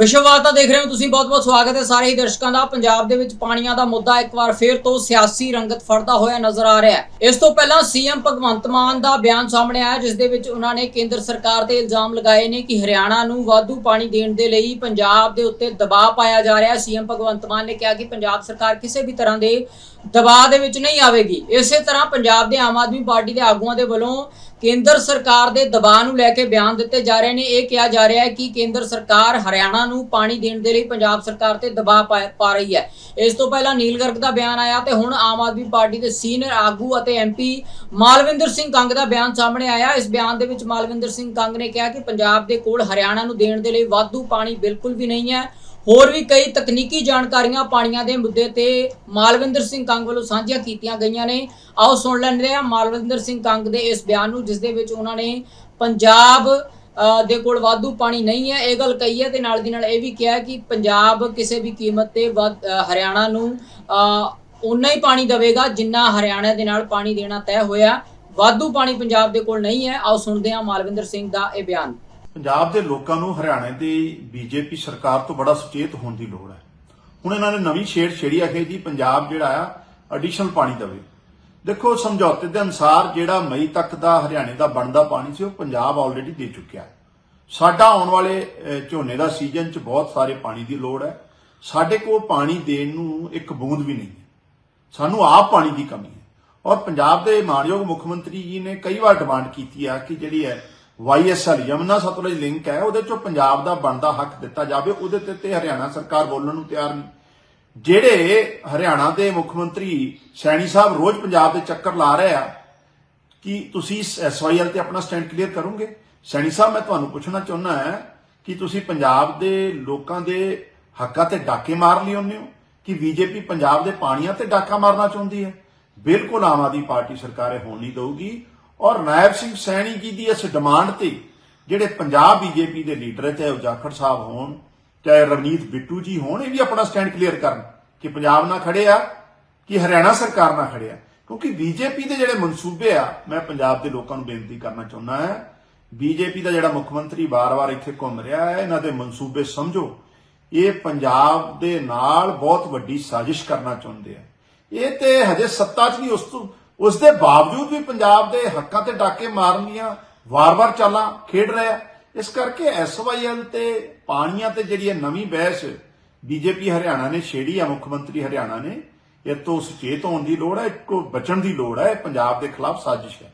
ਵਿਸ਼ਵਵਾਰਤਾ ਦੇਖ ਰਹੇ ਹੋ ਤੁਸੀਂ ਬਹੁਤ-ਬਹੁਤ ਸਵਾਗਤ ਹੈ ਸਾਰੇ ਹੀ ਦਰਸ਼ਕਾਂ ਦਾ। ਪੰਜਾਬ ਦੇ ਵਿੱਚ ਪਾਣੀਆਂ ਦਾ ਮੁੱਦਾ ਇੱਕ ਵਾਰ ਫੇਰ ਤੋਂ ਸਿਆਸੀ ਰੰਗਤ ਫੜਦਾ ਹੋਇਆ ਨਜ਼ਰ ਆ ਰਿਹਾ ਹੈ। ਇਸ ਤੋਂ ਪਹਿਲਾਂ ਸੀਐਮ ਭਗਵੰਤ ਮਾਨ ਦਾ ਬਿਆਨ ਸਾਹਮਣੇ ਆਇਆ, ਜਿਸ ਦੇ ਵਿੱਚ ਉਹਨਾਂ ਨੇ ਕੇਂਦਰ ਸਰਕਾਰ ਤੇ ਇਲਜ਼ਾਮ ਲਗਾਏ ਨੇ ਕਿ ਹਰਿਆਣਾ ਨੂੰ ਵਾਧੂ ਪਾਣੀ ਦੇਣ ਦੇ ਲਈ ਪੰਜਾਬ ਦੇ ਉੱਤੇ ਦਬਾਅ ਪਾਇਆ ਜਾ ਰਿਹਾ ਹੈ। ਸੀਐਮ ਭਗਵੰਤ ਮਾਨ ਨੇ ਕਿਹਾ ਕਿ ਪੰਜਾਬ ਸਰਕਾਰ ਕਿਸੇ ਵੀ ਤਰ੍ਹਾਂ ਦੇ ਦਬਾਅ ਦੇ ਵਿੱਚ ਨਹੀਂ ਆਵੇਗੀ। ਇਸੇ ਤਰ੍ਹਾਂ ਪੰਜਾਬ ਦੇ ਆਮ ਆਦਮੀ ਪਾਰਟੀ ਦੇ ਆਗੂਆਂ ਦੇ ਵੱਲੋਂ ਕੇਂਦਰ ਸਰਕਾਰ ਦੇ ਦਬਾਅ ਨੂੰ ਲੈ ਕੇ ਬਿਆਨ ਦਿੱਤੇ ਜਾ ਰਹੇ ਨੇ। ਇਹ ਕਿਹਾ ਜਾ ਰਿਹਾ ਹੈ ਕਿ ਕੇਂਦਰ ਸਰਕਾਰ ਹਰਿਆਣਾ ਨੂੰ ਪਾਣੀ ਦੇਣ ਦੇ ਲਈ ਪੰਜਾਬ ਸਰਕਾਰ ਤੇ ਦਬਾਅ ਪਾ ਪਾ ਰਹੀ ਹੈ। ਇਸ ਤੋਂ ਪਹਿਲਾਂ ਨੀਲ ਗਰਗ ਦਾ ਬਿਆਨ ਆਇਆ ਤੇ ਹੁਣ ਆਮ ਆਦਮੀ ਪਾਰਟੀ ਦੇ ਸੀਨੀਅਰ ਆਗੂ ਅਤੇ ਐਮਪੀ ਮਾਲਵਿੰਦਰ ਸਿੰਘ ਕੰਗ ਦਾ ਬਿਆਨ ਸਾਹਮਣੇ ਆਇਆ। ਇਸ ਬਿਆਨ ਦੇ ਵਿੱਚ ਮਾਲਵਿੰਦਰ ਸਿੰਘ ਕੰਗ ਨੇ ਕਿਹਾ ਕਿ ਪੰਜਾਬ ਦੇ ਕੋਲ ਹਰਿਆਣਾ ਨੂੰ ਦੇਣ ਦੇ ਲਈ ਵਾਧੂ ਪਾਣੀ ਬਿਲਕੁਲ ਵੀ ਨਹੀਂ ਹੈ। ਹੋਰ ਵੀ ਕਈ ਤਕਨੀਕੀ ਜਾਣਕਾਰੀਆਂ ਪਾਣੀਆਂ ਦੇ ਮੁੱਦੇ ਤੇ ਮਾਲਵਿੰਦਰ ਸਿੰਘ ਕੰਗ ਵੱਲੋਂ ਸਾਂਝੀਆਂ ਕੀਤੀਆਂ ਗਈਆਂ ਨੇ। ਆਓ ਸੁਣ ਲੈਂਦੇ ਹਾਂ ਮਾਲਵਿੰਦਰ ਸਿੰਘ ਕੰਗ ਦੇ ਇਸ ਬਿਆਨ ਨੂੰ ਜਿਸ ਦੇ ਵਿੱਚ ਉਹਨਾਂ ਨੇ ਪੰਜਾਬ ਦੇ ਕੋਲ ਵਾਧੂ ਪਾਣੀ ਨਹੀਂ ਹੈ। ਇਹ ਗੱਲ ਕਹੀ ਹੈ ਤੇ ਨਾਲ ਦੀ ਨਾਲ ਇਹ ਵੀ ਕਿਹਾ ਕਿ ਪੰਜਾਬ ਕਿਸੇ ਵੀ ਕੀਮਤ ਤੇ ਵੱਧ- ਹਰਿਆਣਾ ਨੂੰ ਅ, ਉਨਾ ਹੀ ਪਾਣੀ ਦੇਵੇਗਾ ਜਿੰਨਾ ਹਰਿਆਣਾ ਦੇ ਨਾਲ ਪਾਣੀ ਦੇਣਾ ਤੈਅ ਹੋਇਆ। ਵਾਧੂ ਪਾਣੀ ਪੰਜਾਬ ਦੇ ਕੋਲ ਨਹੀਂ ਹੈ। ਆਓ ਸੁਣਦੇ ਹਾਂ ਮਾਲਵਿੰਦਰ ਸਿੰਘ ਦਾ ਇਹ ਬਿਆਨ। ਪੰਜਾਬ ਦੇ ਲੋਕਾਂ ਨੂੰ ਹਰਿਆਣੇ ਦੀ ਬੀਜੇਪੀ ਸਰਕਾਰ ਤੋਂ ਬੜਾ ਸੁਚੇਤ ਹੋਣ ਦੀ ਲੋੜ ਹੈ। ਹੁਣ ਇਹਨਾਂ ਨੇ ਨਵੀਂ ਛੇੜ ਛੇੜੀ ਆ ਕਿ ਜੀ, ਪੰਜਾਬ ਜਿਹੜਾ ਆ ਐਡੀਸ਼ਨਲ ਪਾਣੀ ਦੇਵੇ। ਦੇਖੋ, ਸਮਝੌਤੇ ਦੇ ਅਨੁਸਾਰ ਜਿਹੜਾ ਮਈ ਤੱਕ ਦਾ ਹਰਿਆਣੇ ਦਾ ਬਣਦਾ ਪਾਣੀ ਸੀ, ਉਹ ਪੰਜਾਬ ਆਲਰੇਡੀ ਦੇ ਚੁੱਕਿਆ ਸਾਡਾ ਆਉਣ ਵਾਲੇ ਝੋਨੇ ਦਾ ਸੀਜ਼ਨ 'ਚ ਬਹੁਤ ਸਾਰੇ ਪਾਣੀ ਦੀ ਲੋੜ ਹੈ। ਸਾਡੇ ਕੋਲ ਪਾਣੀ ਦੇਣ ਨੂੰ ਇੱਕ ਬੂੰਦ ਵੀ ਨਹੀਂ ਹੈ। ਸਾਨੂੰ ਆਪ ਪਾਣੀ ਦੀ ਕਮੀ ਹੈ। ਔਰ ਪੰਜਾਬ ਦੇ ਮਾਨਯੋਗ ਮੁੱਖ ਮੰਤਰੀ ਜੀ ਨੇ ਕਈ ਵਾਰ ਡਿਮਾਂਡ ਕੀਤੀ ਆ ਕਿ ਜਿਹੜੀ ਹੈ ਵਾਈਐਸਐਲ ਯਮਨਾ ਸਤਲੁਜ ਲਿੰਕ ਹੈ, ਉਹਦੇ ਚੋਂ ਪੰਜਾਬ ਦਾ ਬਣਦਾ ਹੱਕ ਦਿੱਤਾ ਜਾਵੇ, ਉਹਦੇ ਤੇ ਤੇ ਹਰਿਆਣਾ ਸਰਕਾਰ ਬੋਲਣ ਨੂੰ ਤਿਆਰ ਨਹੀਂ। ਜਿਹੜੇ ਹਰਿਆਣਾ ਦੇ ਮੁੱਖ ਮੰਤਰੀ ਸੈਣੀ ਸਾਹਿਬ ਰੋਜ਼ ਪੰਜਾਬ ਦੇ ਚੱਕਰ ਲਾ ਰਹੇ ਆ, ਕਿ ਤੁਸੀਂ ਐਸਵਾਈਐਲ ਤੇ ਆਪਣਾ ਸਟੈਂਡ ਕਲੀਅਰ ਕਰੋਗੇ? ਸੈਣੀ ਸਾਹਿਬ, ਮੈਂ ਤੁਹਾਨੂੰ ਪੁੱਛਣਾ ਚਾਹੁੰਦਾ ਹਾਂ ਕਿ ਤੁਸੀਂ ਪੰਜਾਬ ਦੇ ਲੋਕਾਂ ਦੇ ਹੱਕਾਂ ਤੇ ਡਾਕੇ ਮਾਰ ਲਈ ਹੁੰਦੇ ਹੋ? ਕਿ ਬੀਜੇਪੀ ਪੰਜਾਬ ਦੇ ਪਾਣੀਆਂ ਤੇ ਡਾਕਾ ਮਾਰਨਾ ਚਾਹੁੰਦੀ ਹੈ? ਬਿਲਕੁਲ ਆਮ ਆਦਮੀ ਪਾਰਟੀ ਸਰਕਾਰ ਇਹ ਹੋਣ ਨਹੀਂ ਦਊਗੀ। ਔਰ ਨਾਇਬ ਸਿੰਘ ਸੈਣੀ ਜੀ ਦੀ ਇਸ ਡਿਮਾਂਡ ਤੇ ਜਿਹੜੇ ਪੰਜਾਬ ਬੀਜੇਪੀ ਦੇ ਲੀਡਰ ਹੈ, ਚਾਹੇ ਉਹ ਜਾਖੜ ਸਾਹਿਬ ਹੋਣ, ਚਾਹੇ ਰਵਨੀਤ ਬਿੱਟੂ ਜੀ ਹੋਣ, ਇਹ ਵੀ ਆਪਣਾ ਸਟੈਂਡ ਕਲੀਅਰ ਕਰਨ ਕਿ ਪੰਜਾਬ ਨਾਲ ਖੜੇ ਆ, ਕਿ ਹਰਿਆਣਾ ਸਰਕਾਰ ਨਾਲ ਖੜੇ ਆ। ਕਿਉਂਕਿ ਬੀਜੇਪੀ ਦੇ ਜਿਹੜੇ ਮਨਸੂਬੇ ਆ, ਮੈਂ ਪੰਜਾਬ ਦੇ ਲੋਕਾਂ ਨੂੰ ਬੇਨਤੀ ਕਰਨਾ ਚਾਹੁੰਦਾ ਹਾਂ ਬੀਜੇਪੀ ਦਾ ਜਿਹੜਾ ਮੁੱਖ ਮੰਤਰੀ ਵਾਰ-ਵਾਰ ਇੱਥੇ ਘੁੰਮ ਰਿਹਾ ਹੈ, ਇਹਨਾਂ ਦੇ ਮਨਸੂਬੇ ਸਮਝੋ। ਇਹ ਪੰਜਾਬ ਦੇ ਨਾਲ ਬਹੁਤ ਵੱਡੀ ਸਾਜ਼ਿਸ਼ ਕਰਨਾ ਚਾਹੁੰਦੇ ਆ। ਇਹ ਤੇ ਹਜੇ ਸੱਤਾ 'ਚ ਨਹੀਂ, ਉਸ ਤੋਂ ਉਸ ਦੇ ਬਾਵਜੂਦ ਵੀ ਪੰਜਾਬ ਦੇ ਹੱਕਾਂ ਤੇ ਡਾਕੇ ਮਾਰਨ ਦੀਆਂ ਵਾਰ-ਵਾਰ ਚਾਲਾਂ ਖੇਡ ਰਿਹਾ ਇਸ ਕਰਕੇ ਐਸਵਾਈਐਲ ਤੇ ਪਾਣੀਆਂ ਤੇ ਜਿਹੜੀ ਇਹ ਨਵੀਂ ਬਹਿਸ ਬੀਜੇਪੀ ਹਰਿਆਣਾ ਨੇ, ਛੇੜੀ ਆ ਮੁੱਖ ਮੰਤਰੀ ਹਰਿਆਣਾ ਨੇ, ਇਹ ਤੋਂ ਸੁਚੇਤ ਹੋਣ ਦੀ ਲੋੜ ਹੈ, ਇੱਕੋ ਬਚਣ ਦੀ ਲੋੜ ਹੈ, ਇਹ ਪੰਜਾਬ ਦੇ ਖਿਲਾਫ ਸਾਜ਼ਿਸ਼ ਹੈ।